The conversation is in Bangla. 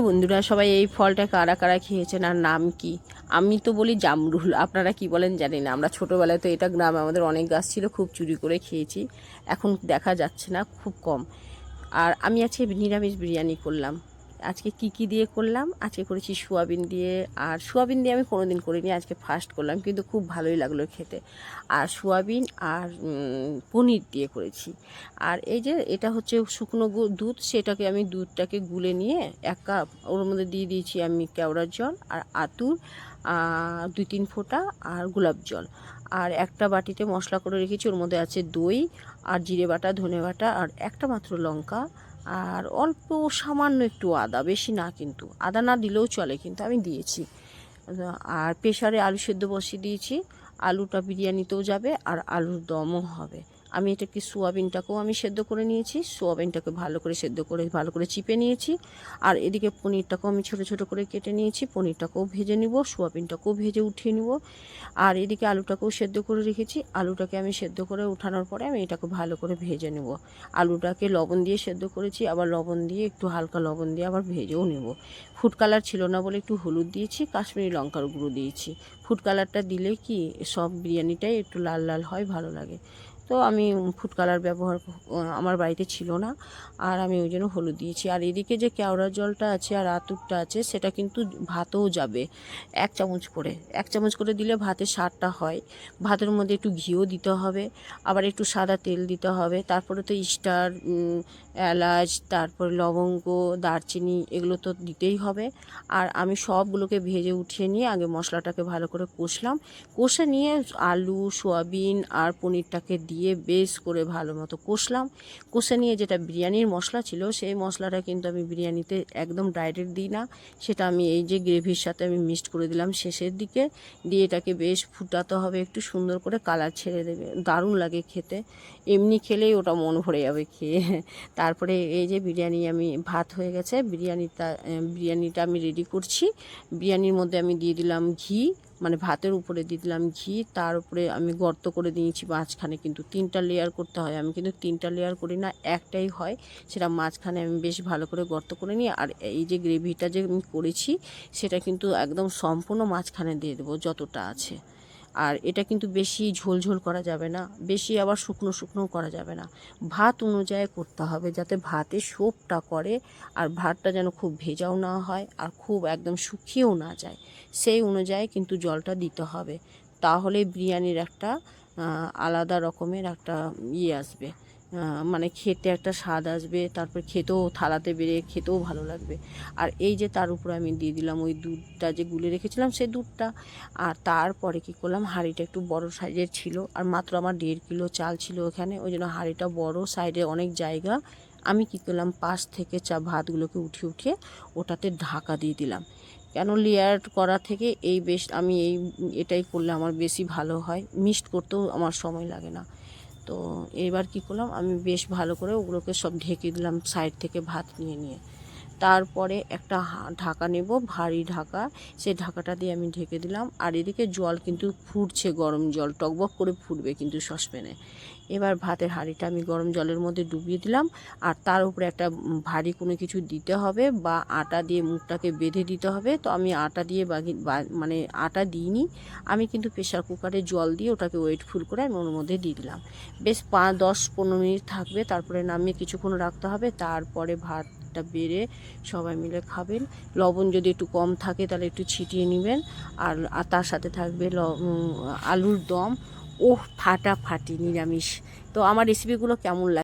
বন্ধুরা সবাই এই ফলটা কারা কারা খেয়েছেন আর নাম কি? আমি তো বলি জামরুল। আপনারা কি বলেন জানি না। আমরা ছোটোবেলায় তো এটা গ্রামে আমাদের অনেক গাছ ছিল, খুব চুরি করে খেয়েছি। এখন দেখা যাচ্ছে না, খুব কম। আর আমি আজকে নিরামিষ বিরিয়ানি করলাম। আজকে কি কি দিয়ে করলাম? আজকে করেছি সোয়াবিন দিয়ে। আর সোয়াবিন দিয়ে আমি কোনোদিন করিনি, আজকে ফার্স্ট করলাম। কিন্তু খুব ভালোই লাগল খেতে। আর সোয়াবিন আর পনির দিয়ে করেছি। আর এই যে এটা হচ্ছে শুকনো দুধ, সেটাকে আমি দুধটাকে গুলে নিয়ে এক কাপ, ওর মধ্যে দিয়ে দিয়েছি আমি কেওড়ার জল আর আতুর দুই তিন ফোঁটা আর গোলাপ জল। আর একটা বাটিতে মশলা করে রেখেছি, ওর মধ্যে আছে দই আর জিরে বাটা, ধনে বাটা আর একটা মাত্র লঙ্কা আর অল্প সামান্য একটু আদা, বেশি না কিন্তু। আদা না দিলেও চলে, কিন্তু আমি দিয়েছি। আর প্রেশারে আলু সেদ্ধ বসিয়ে দিয়েছি। আলুটা বিরিয়ানিতেও যাবে আর আলুর দমও হবে। আমি এটাকে সোয়াবিনটাকেও আমি সেদ্ধ করে নিয়েছি, সোয়াবিনটাকে ভালো করে সেদ্ধ করে, ভালো করে চিপে নিয়েছি। আর এদিকে পনিরটাকেও আমি ছোট ছোট করে কেটে নিয়েছি, পনিরটাকেও ভেজে নিব, সোয়াবিনটাকেও ভেজে উঠিয়ে নিব। আর এদিকে আলুটাকেও সেদ্ধ করে রেখেছি, আলুটাকে আমি সেদ্ধ করে উঠানোর পরে আমি এটাকে ভালো করে ভেজে নেব। আলুটাকে লবণ দিয়ে সেদ্ধ করেছি, আবার লবণ দিয়ে একটু হালকা লবণ দিয়ে আবার ভেজেও নেব। ফুড কালার ছিল না বলে একটু হলুদ দিয়েছি, কাশ্মীরি লঙ্কার গুঁড়ো দিয়েছি। ফুড কালারটা দিলে কি সব বিরিয়ানিটাই একটু লাল লাল হয়, ভালো লাগে। তো আমি ফুড কালার ব্যবহার আমার বাড়িতে ছিল না। আর আমি ওই জন্য হলুদ দিয়েছি। আর এদিকে যে কেওড়ার জলটা আছে আর আতুরটা আছে সেটা কিন্তু ভাতেও যাবে এক চামচ করে। এক চামচ করে দিলে ভাতে স্বাদটা হয়। ভাতের মধ্যে একটু ঘিও দিতে হবে আবার একটু সাদা তেল দিতে হবে। তারপরে তো স্টার উম, এলাচ, তারপর লবঙ্গ, দারচিনি এগুলো তো দিতেই হবে। আর আমি সবগুলোকে ভেজে উঠিয়ে নিয়ে আগে মশলাটাকে ভালো করে কষলাম। কষে নিয়ে আলু, সোয়াবিন আর পনিরটাকে দিয়ে বেশ করে ভালো মতো কষলাম। কষে নিয়ে যেটা বিরিয়ানির মশলা ছিল, সেই মশলাটা কিন্তু আমি বিরিয়ানিতে একদম ডাইরেক্ট দিই না। সেটা আমি এই যে গ্রেভির সাথে আমি মিক্সড করে দিলাম শেষের দিকে, দিয়ে এটাকে বেশ ফুটাতে হবে, একটু সুন্দর করে কালার ছেড়ে দেবে। দারুণ লাগে খেতে। এমনি খেলেই ওটা মন ভরে যাবে খেয়ে। তারপরে এই যে বিরিয়ানি আমি, ভাত হয়ে গেছে। বিরিয়ানিটা বিরিয়ানিটা আমি রেডি করছি। বিরিয়ানির মধ্যে আমি দিয়ে দিলাম ঘি মানে ভাতের উপরে দিয়ে দিলাম ঘি। তার উপরে আমি গর্ত করে দিয়েছি মাঝখানে কিন্তু তিনটা লেয়ার করতে হয়। আমি কিন্তু তিনটা লেয়ার করি না, একটাই হয়। সেটা মাঝখানে আমি বেশ ভালো করে গর্ত করে নিই আর এই যে গ্রেভিটা যে আমি করেছি, সেটা কিন্তু একদম সম্পূর্ণ মাঝখানে দিয়ে দেবো যতটা আছে। আর এটা কিন্তু বেশি ঝোলঝোল করা যাবে না, বেশি আবার শুকনো শুকনো করা যাবে না। ভাত অনুযায়ী করতে হবে যাতে ভাতে সোপটা করে আর ভাতটা যেন খুব ভেজাও না হয় আর খুব একদম শুকিয়েও না যায়। সেই অনুযায়ী কিন্তু জলটা দিতে হবে। তাহলে বিরিয়ানির একটা আলাদা রকমের একটা ইয়ে আসবে। মানে খেতে একটা স্বাদ আসবে, তারপর খেতেও থালাতে বেড়ে খেতেও ভালো লাগবে। আর এই যে তার উপরে আমি দিয়ে দিলাম ওই দুধটা যে গুলে রেখেছিলাম সেই দুধটা, আর তারপরে কি করলাম, হাঁড়িটা একটু বড় সাইজের ছিল, আর মাত্র আমার দেড় কিলো চাল ছিল ওখানে, ওই জন্য হাঁড়িটা বড় সাইডে অনেক জায়গা। আমি কি করলাম, পাশ থেকে চা ভাতগুলোকে উঠিয়ে উঠিয়ে ওটাতে ঢাকা দিয়ে দিলাম। কেন লেয়ার করা থেকে এই বেশ, আমি এই, এটাই করলে আমার বেশি ভালো হয়, মিক্সড করতেও আমার সময় লাগে না। তো এবার কি করলাম, আমি বেশ ভালো করে ওগুলোকে সব ঢেকে দিলাম সাইড থেকে ভাত নিয়ে নিয়ে। তারপরে একটা ঢাকা নেব, ভারী ঢাকা। সেই ঢাকাটা দিয়ে আমি ঢেকে দিলাম। আর এদিকে জল কিন্তু ফুটছে, গরম জল, টকবক করে ফুটবে কিন্তু সসপ্যানে। এবার ভাতের হাঁড়িটা আমি গরম জলের মধ্যে ডুবিয়ে দিলাম। আর তার উপরে একটা ভারী কোনো কিছু দিতে হবে বা আটা দিয়ে মুখটাকে বেঁধে দিতে হবে। তো আমি আটা দিয়ে বাগি মানে আটা দিইনি। আমি কিন্তু প্রেশার কুকারে জল দিয়ে ওটাকে ওয়েট ফুল করে আমি ওর মধ্যে দিয়ে দিলাম। বেশ পাঁচ দশ পনেরো মিনিট থাকবে। তারপরে নামিয়ে কিছুক্ষণ রাখতে হবে। তারপরে ভাতটা বেড়ে সবাই মিলে খাবেন। লবণ যদি একটু কম থাকে তাহলে একটু ছিটিয়ে নেবেন। আর তার সাথে থাকবে আলুর দম। ও ফাটাফাটি নিরামিষ। তো আমার রেসিপিগুলো কেমন লাগে?